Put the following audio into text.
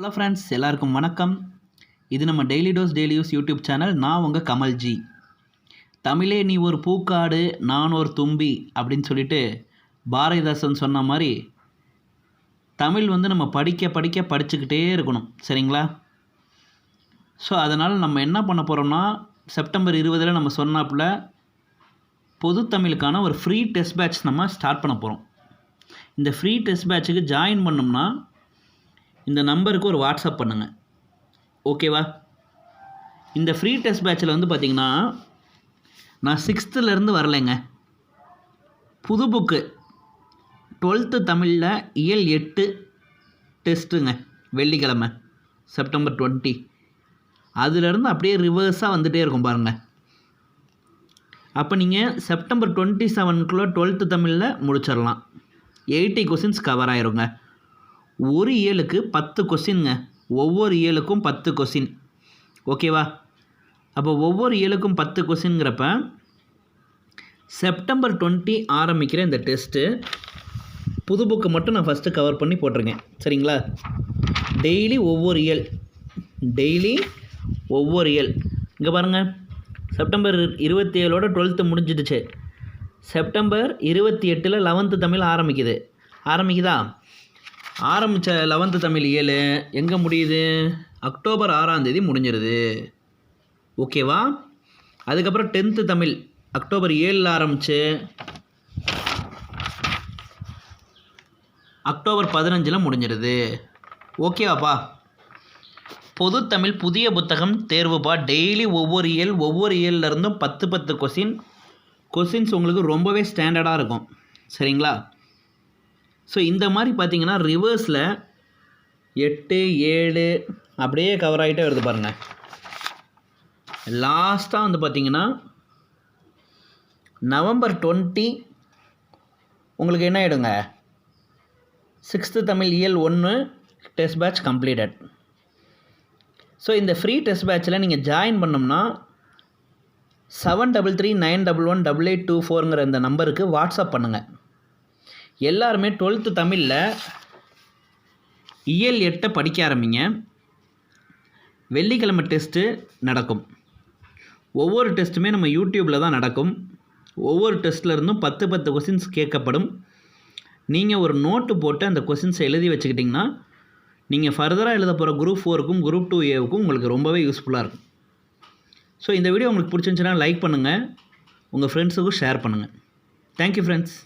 Hello friends எல்லாருக்கும் வணக்கம். இது நம்ம daily dose daily use YouTube channel நான் உங்கள் கமல்ஜி தமிழே நீ ஒரு பூக்காடு நான் ஒரு தும்பி அப்படின்னு சொல்லிட்டு பாரதிதாசன் சொன்ன மாதிரி தமிழ் வந்து நம்ம படிக்க படிக்க படிச்சுக்கிட்டே இருக்கணும். சரிங்களா? ஸோ அதனால் நம்ம என்ன பண்ண போகிறோம்னா செப்டம்பர் இருபதில் நம்ம சொன்னாப்புல பொது தமிழுக்கான ஒரு ஃப்ரீ டெஸ்ட் பேட்ச் நம்ம ஸ்டார்ட் பண்ண போகிறோம் இந்த ஃப்ரீ டெஸ்ட் பேட்சுக்கு ஜாயின் பண்ணோம்னா இந்த நம்பருக்கு ஒரு வாட்ஸ்அப் பண்ணுங்கள் ஓகேவா? இந்த ஃப்ரீ டெஸ்ட் பேட்சில் வந்து பார்த்திங்கன்னா நான் சிக்ஸ்த்துலேருந்து வரலைங்க. புது புக்கு டுவெல்த்து தமிழில் இயல் எட்டு டெஸ்ட்டுங்க வெள்ளிக்கிழமை செப்டம்பர் டுவெண்ட்டி அதுலேருந்து அப்படியே ரிவர்ஸாக வந்துகிட்டே இருக்கும் பாருங்கள் அப்போ நீங்கள் செப்டம்பர் டுவெண்ட்டி செவனுக்குள்ளே டுவெல்த்து தமிழில் முடிச்சிடலாம். எயிட்டி கொஷின்ஸ் கவர் ஆயிருங்க. ஒரு இயலுக்கு பத்து கொஸ்டின்ங்க. ஒவ்வொரு இயலுக்கும் பத்து கொஸ்டின். ஓகேவா? அப்போ ஒவ்வொரு இயலுக்கும் பத்து கொஸ்டின்ங்கிறப்ப செப்டம்பர் டுவெண்ட்டி ஆரம்பிக்கிற இந்த டெஸ்ட்டு புது புக்கு மட்டும் நான் ஃபஸ்ட்டு கவர் பண்ணி போட்டிருக்கேன். சரிங்களா? டெய்லி ஒவ்வொரு இயல் டெய்லி ஒவ்வொரு இயல் இங்கே பாருங்கள் செப்டம்பர் இருபத்தி ஏழோட டுவெல்த்து முடிஞ்சிடுச்சு. செப்டம்பர் இருபத்தி எட்டில் லெவன்த்து தமிழ் ஆரம்பிக்குது. ஆரம்பிக்குதா? ஆரம்பித்த லெவன்த்து தமிழ் ஏழு எங்கே முடியுது? அக்டோபர் ஆறாம் தேதி முடிஞ்சிருது. ஓகேவா அதுக்கப்புறம் டென்த்து தமிழ் அக்டோபர் ஏழில் ஆரம்பித்து அக்டோபர் பதினஞ்சில் முடிஞ்சிருது. ஓகேவாப்பா பொதுத்தமிழ் புதிய புத்தகம் தேர்வுப்பா. டெய்லி ஒவ்வொரு இயல் ஒவ்வொரு இயல்லேருந்தும் பத்து பத்து கொஸ்டின் கொஸ்டின்ஸ் உங்களுக்கு ரொம்பவே ஸ்டாண்டர்டாக இருக்கும். சரிங்களா? ஸோ இந்த மாதிரி பார்த்தீங்கன்னா ரிவர்ஸில் எட்டு ஏழு அப்படியே கவர் ஆகிட்டே வருது பாருங்கள் லாஸ்ட்டாக வந்து பார்த்தீங்கன்னா நவம்பர் டுவெண்ட்டி உங்களுக்கு என்ன ஆகிடுங்க சிக்ஸ்த்து தமிழ் இயல் ஒன்று டெஸ்ட் பேட்ச் கம்ப்ளீட்டட் ஸோ இந்த ஃப்ரீ டெஸ்ட் பேட்சில் நீங்கள் ஜாயின் பண்ணோம்னா seven double three nine double one double eight two ஃபோருங்கிற இந்த நம்பருக்கு வாட்ஸ்அப் பண்ணுங்கள் எல்லாருமே டுவெல்த்து தமிழில் இயல் எட்டை படிக்க ஆரம்பிங்க. வெள்ளிக்கிழமை டெஸ்ட்டு நடக்கும். ஒவ்வொரு டெஸ்ட்டுமே நம்ம யூடியூப்பில் தான் நடக்கும். ஒவ்வொரு டெஸ்ட்லேருந்தும் பத்து பத்து கொஸ்டின்ஸ் கேட்கப்படும். நீங்கள் ஒரு நோட்டு போட்டு அந்த கொஸ்டின்ஸை எழுதி வச்சுக்கிட்டிங்கன்னா நீங்கள் ஃபர்தராக எழுத போகிற குரூப் ஃபோருக்கும் குரூப் டூ ஏவுக்கும் உங்களுக்கு ரொம்பவே யூஸ்ஃபுல்லாக இருக்கும். ஸோ இந்த வீடியோ உங்களுக்கு பிடிச்சிருந்துச்சுன்னா லைக் பண்ணுங்கள் உங்கள் ஃப்ரெண்ட்ஸுக்கும் ஷேர் பண்ணுங்கள் தேங்க்யூ ஃப்ரெண்ட்ஸ்